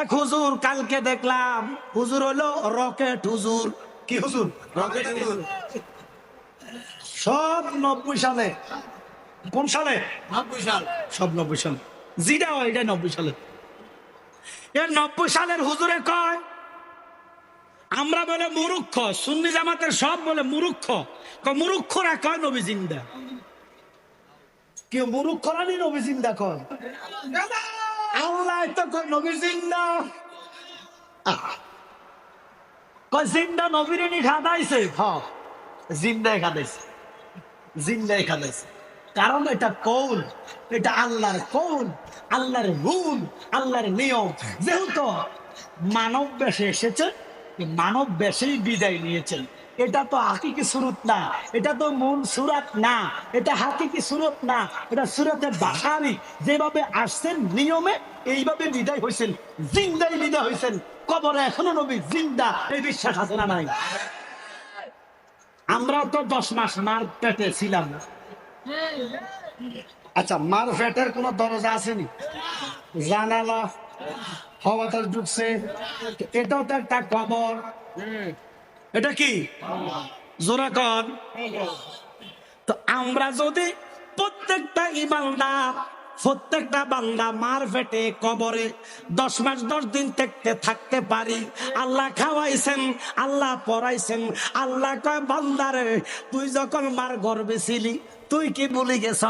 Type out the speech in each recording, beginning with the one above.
এক হুজুর কালকে দেখলাম হুজুর হলো রকেট হুজুর। কি হুজুর? রকেট হুজুর। সব নব্বই সালে। কোন সালে? নব্বই সাল। সব নব্বই সালে। জিটা হয় এটা নব্বই সালে। এর নব্বই সালের হুজুরে কয় আমরা বলে মুরুক্ষ সুন্নি জামাতের সব বলে মুরুক্ষ। মুরুক্ষরা কয় নবী জিন্দা। কেউ মুরুক্ষরা নি নবী জিন্দা কয়। আল্লাহ তো কয় নবী জিন্দা। কয়, জিন্দা নবীরে নি খাদাইছে? হ, জিন্দায় খাদাইছে। জিন্দায় খাদাইছে। কারণ এটা কৌল, এটা আল্লাহর কৌল, আল্লাহর রুল, আল্লাহর নিয়ম। যেহেতু মানব বেশে এসেছে মানব বেশেই বিদায় নিয়েছেন। এটা তো হাকিকি সুরত না, এটা তো মূল সুরাত না, এটা হাকিকি সুরত না, এটা সুরতে বাসারি যেভাবে আসছেন নিয়মে, এইভাবে বিদায় হয়েছেন, জিন্দাই বিদায় হয়েছেন। কবরে এখনও নবী জিন্দা, এই বিশ্বাস আছে না নাই? আমরা তো দশ মাস মার পেটে ছিলাম। আচ্ছা মার পেটের কোন দরজা আসেনি? জানালা হওয়াটার ঢুকছে, এটাও তো একটা কবর। এটা কি? জোরা কর তো আমরা যদি প্রত্যেকটা ইমানদার, প্রত্যেকটা বান্দা মার পেটে কবরে, দশ মাস, দশ দিন থাকতে থাকতে পারি, আল্লাহ খাওয়াইছেন, আল্লাহ পড়াইছেন, আল্লাহ কয়, বান্দারে, তুই যখন মার গর্বে ছিলি, তুই কি বলি গেছ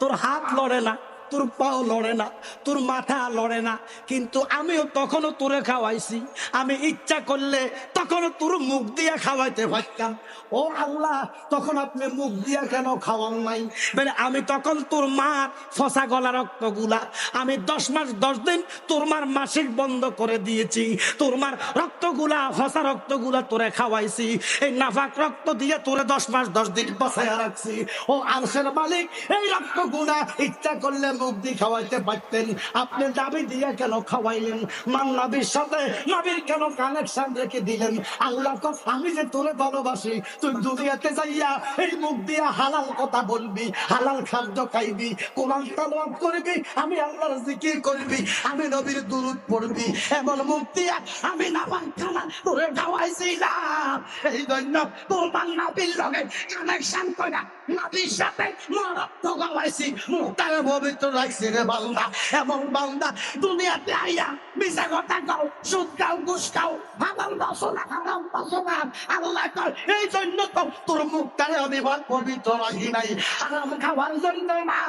তোর হাত লড়ে না। তোর পাও লড়ে না, তোর মাথা লড়ে না। কিন্তু আমিও তখনও তোরে খাওয়াইছি। আমি ইচ্ছা করলে তখনও তোর মুখ দিয়া খাওয়াইতে পারতাম। ও আল্লাহ, তখন আপনি মুখ দিয়া কেন খাওয়ান নাই? মানে আমি তখন তোর মার ফসা গলা রক্তগুলা, আমি দশ মাস, দশ দিন তোর মার মাসিক বন্ধ করে দিয়েছি। তোর মার রক্তগুলা, ফসা রক্তগুলা তোরে খাওয়াইছি। এই নাফাক রক্ত দিয়ে তোরে দশ মাস, দশ দিন বসায় রাখছি। ও আলসের মালিক, এই রক্তগুলা ইচ্ছা করলে দিয়ে খাওয়াইতে পারতেন। আপনি দাবি দিয়ে কেন খাওয়াইলেন? মান নবীর সাথে নবীর কেন কানেকশন রেখে দিলেন? আল্লাহ তো আমি যে তোরে ভালোবাসি, তুই দুনিয়াতে যাইয়া এই মুখ দিয়ে হালাল কথা বলবি, হালাল খাদ্য খাইবি, কোরআন তালাওয়াত করবি, আমি আল্লাহর জিকির করবি, আমি নবীর দুরুদ পড়বি, এমন মুখ দিয়া আমি নামান খানা তোরে খাওয়াইছিলাম। এই জন্য তোর নবীর লগে কানেকশন কইরা নবীর সাথে মরত্ব খাওয়াইছি মুখটাকে পবিত্র রাখছি রে বান্দা, এমন বান্দা, দুনিয়াতে আইয়া মিশা কথা গাও সুদ গাও ঘুষ গাও হালাল বাসনা, হারাম বাসনা। আল্লাহ কয়, এই জন্য তো তোর মুখটারে আমি বল পবিত্র রাখি নাই। হারাম খাওয়ার জন্য না,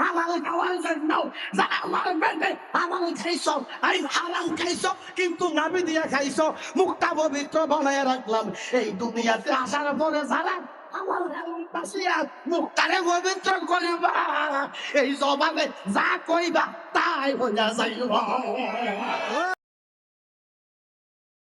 হালাল খাওয়ার জন্য। যারা আমার বেঁধে হালাল খাইছ, এই হারাম খাইছ, কিন্তু নাবি দিয়া খাইছ, মুখটা পবিত্র বানায় রাখলাম। এই দুনিয়াতে আসার পরে যারা আমার বাসিয়া মুখটারে পবিত্র করিবা। এই জবাবে যা কইবা তাই হইয়া যাইবা।